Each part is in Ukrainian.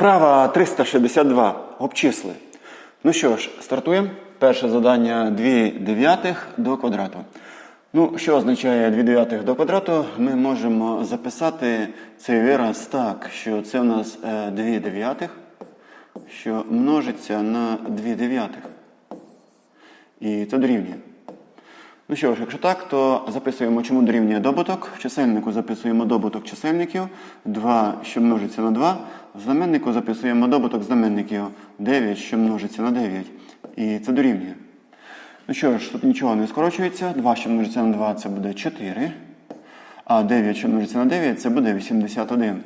Вправа 362. Обчисли. Ну що ж, стартуємо. Перше завдання 2 дев'ятих до квадрату. Ну, що означає 2 дев'ятих до квадрату? Ми можемо записати цей вираз так, що це у нас 2 дев'ятих, що множиться на 2 дев'ятих. І це дорівнює. Ну що ж, якщо так, то записуємо, чому дорівнює добуток. В чисельнику записуємо добуток чисельників. 2, що множиться на 2. В знаменнику записуємо добуток знаменників 9, що множиться на 9. І це дорівнює. Ну що ж, тут нічого не скорочується. 2, що множиться на 2, це буде 4. А 9, що множиться на 9, це буде 81.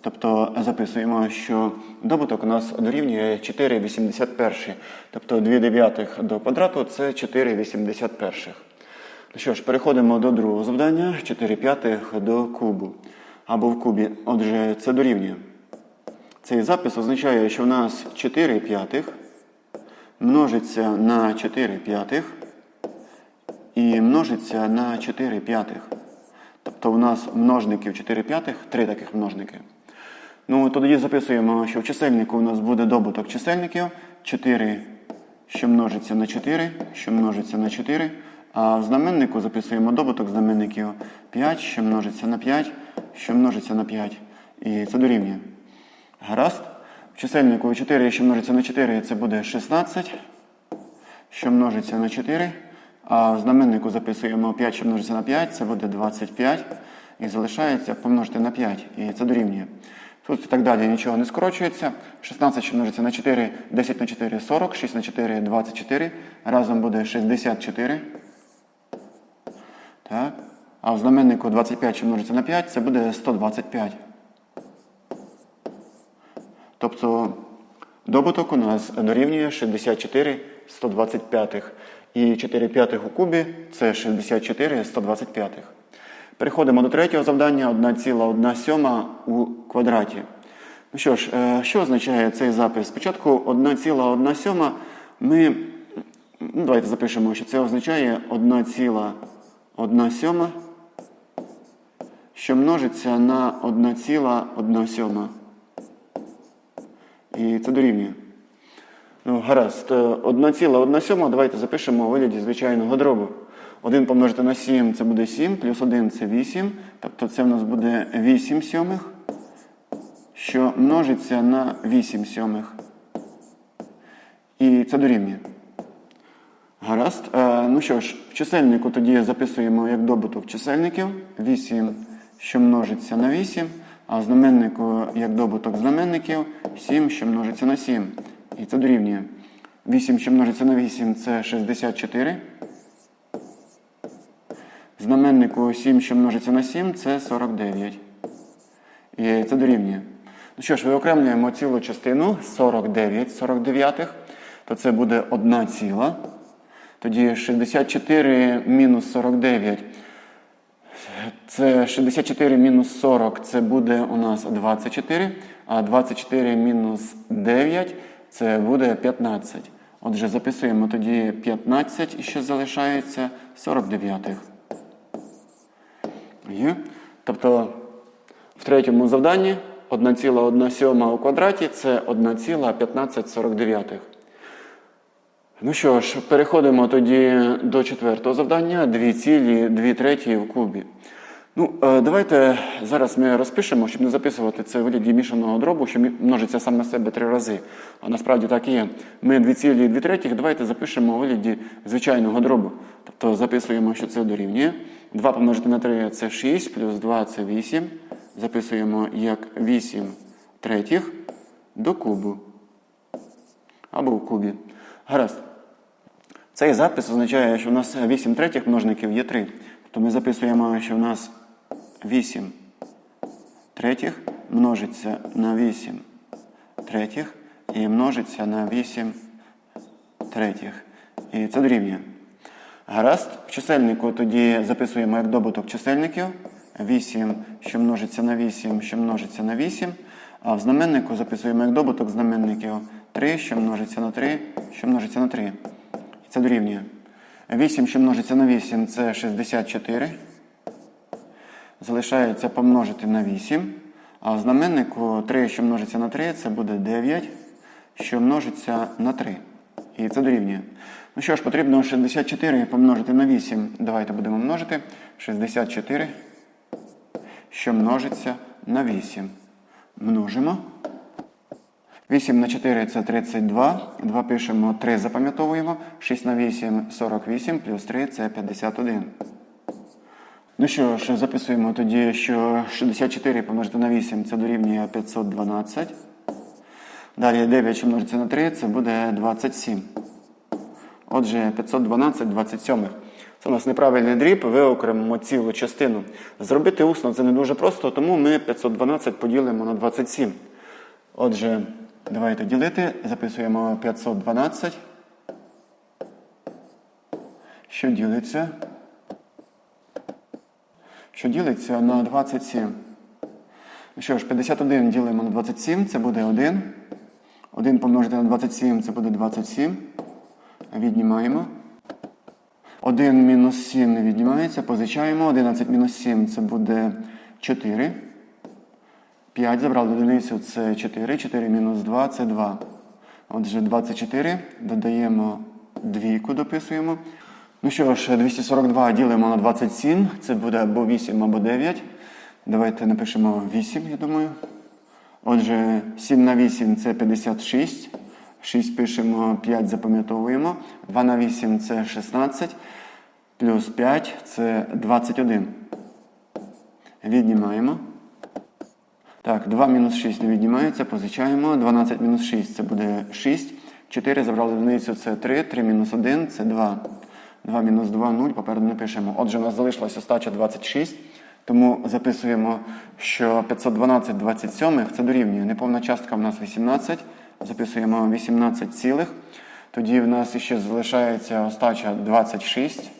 Тобто записуємо, що добуток у нас дорівнює 4,81. Тобто 2 дев'ятих до квадрату це 4,81. Ну що ж, переходимо до другого завдання. 4 п'ятих до кубу. Або в кубі. Отже, це дорівнює. Цей запис означає, що в нас 4 п'ятих множиться на 4 п'ятих і множиться на 4 п'ятих. Тобто у нас множників 4 п'ятих, 3 таких множники. Ну, тоді записуємо, що в чисельнику у нас буде добуток чисельників 4, що множиться на 4, що множиться на 4. А в знаменнику записуємо добуток знаменників 5, що множиться на 5, що множиться на 5. І це дорівнює. Гаразд. В чисельнику 4, що множиться на 4, це буде 16, що множиться на 4. А в знаменнику записуємо 5, що множиться на 5, це буде 25. І залишається помножити на 5. І це дорівнює. Тут і так далі нічого не скорочується. 16, що множиться на 4, 10 на 4 40, 6 на 4 24. Разом буде 64. Так. А в знаменнику 25, що множиться на 5, це буде 125. Тобто добуток у нас дорівнює 64 125. І 4 п'ятих у кубі це 64 125. Переходимо до третього завдання 1,1 сьома у квадраті. Ну що ж, е, що означає цей запис? Спочатку 1,1 сьома ми. Ну, давайте запишемо, що це означає 1,1 сьома, що множиться на 1,1 сьома. І це дорівнює. Ну, гаразд, 1,1 сьома давайте запишемо у вигляді звичайного дробу. 1 помножити на 7 це буде 7, плюс 1 це 8. Тобто це в нас буде 8 сьомих, що множиться на 8 сьомих. І це дорівнює. Гаразд. Е, ну що ж, в чисельнику тоді записуємо як добуток чисельників 8, що множиться на 8, а знаменнику як добуток знаменників 7, що множиться на 7. І це дорівнює. 8, що множиться на 8, це 64. Знаменнику 7, що множиться на 7, це 49. І це дорівнює. Ну що ж, виокремлюємо цілу частину 49 49, то це буде 1 ціла. Тоді 64 мінус 49. Це 64 мінус 40, це буде у нас 24. А 24 мінус 9 це буде 15. Отже, записуємо тоді 15 і ще залишається 49. Є. Тобто в третьому завданні 1,1 у квадраті це 1,1549. Ну що ж, переходимо тоді до четвертого завдання 2,2 в кубі. Ну, е, давайте зараз ми розпишемо, щоб не записувати це в вигляді мішаного дробу, що множиться сам на себе три рази. А насправді так і є. Ми 2,2 третіх давайте запишемо у вигляді звичайного дробу. Тобто записуємо, що це дорівнює. 2 помножити на 3 це 6, плюс 2 це 8. Записуємо як 8 третіх до кубу. Або в кубі. Гаразд. Цей запис означає, що у нас 8 третіх множників є 3. Тобто ми записуємо, що у нас 8 третіх множиться на 8 третіх і множиться на 8 третіх. І це дорівнює. Гаразд, в чисельнику тоді записуємо як добуток чисельників. 8, що множиться на 8, що множиться на 8. А в знаменнику записуємо як добуток знаменників 3, що множиться на 3, що множиться на 3. І це дорівнює. 8, що множиться на 8, це 64. Залишається помножити на 8. А знаменнику 3, що множиться на 3, це буде 9, що множиться на 3. І це дорівнює. Ну що ж, потрібно 64 помножити на 8. Давайте будемо множити. 64, що множиться на 8. Множимо. 8 на 4 це 32. 2 пишемо, 3 запам'ятовуємо. 6 на 8 48, плюс 3 це 51. Ну що ж, записуємо тоді, що 64 помножити на 8 це дорівнює 512. Далі 9, що на 3, це буде 27. Отже, 512 27. Це у нас неправильний дріб, виокремимо цілу частину. Зробити усно це не дуже просто, тому ми 512 поділимо на 27. Отже, давайте ділити. Записуємо 512. Що ділиться? Що ділиться на 27. Ну що ж, 51 ділимо на 27, це буде 1. 1 помножити на 27, це буде 27. Віднімаємо. 1 мінус 7 не віднімається, позичаємо. 11 мінус 7 це буде 4. 5 забрали одиницю, це 4. 4 мінус 2 це 2. Отже, 24. Додаємо двійку, дописуємо. Ну що ж, 242 ділимо на 27. Це буде або 8, або 9. Давайте напишемо 8, я думаю. Отже, 7 на 8 це 56. 6 пишемо, 5 запам'ятовуємо. 2 на 8 це 16. Плюс 5 це 21. Віднімаємо. Так, 2 мінус 6 не віднімається, позичаємо. 12 мінус 6 це буде 6. 4 забрали одиницю це 3. 3 мінус 1 це 2. 2 мінус 2 0. Попереду не пишемо. Отже, у нас залишилась остача 26. Тому записуємо, що 512 27 це дорівнює. Неповна частка в нас 18. Записуємо 18 цілих. Тоді в нас ще залишається остача 26.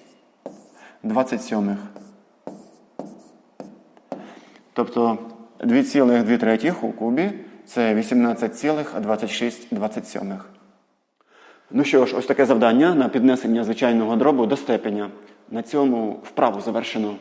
27. Тобто 2,2 у кубі це 18,26 27. Ну що ж, ось таке завдання на піднесення звичайного дробу до степеня. На цьому вправу завершено.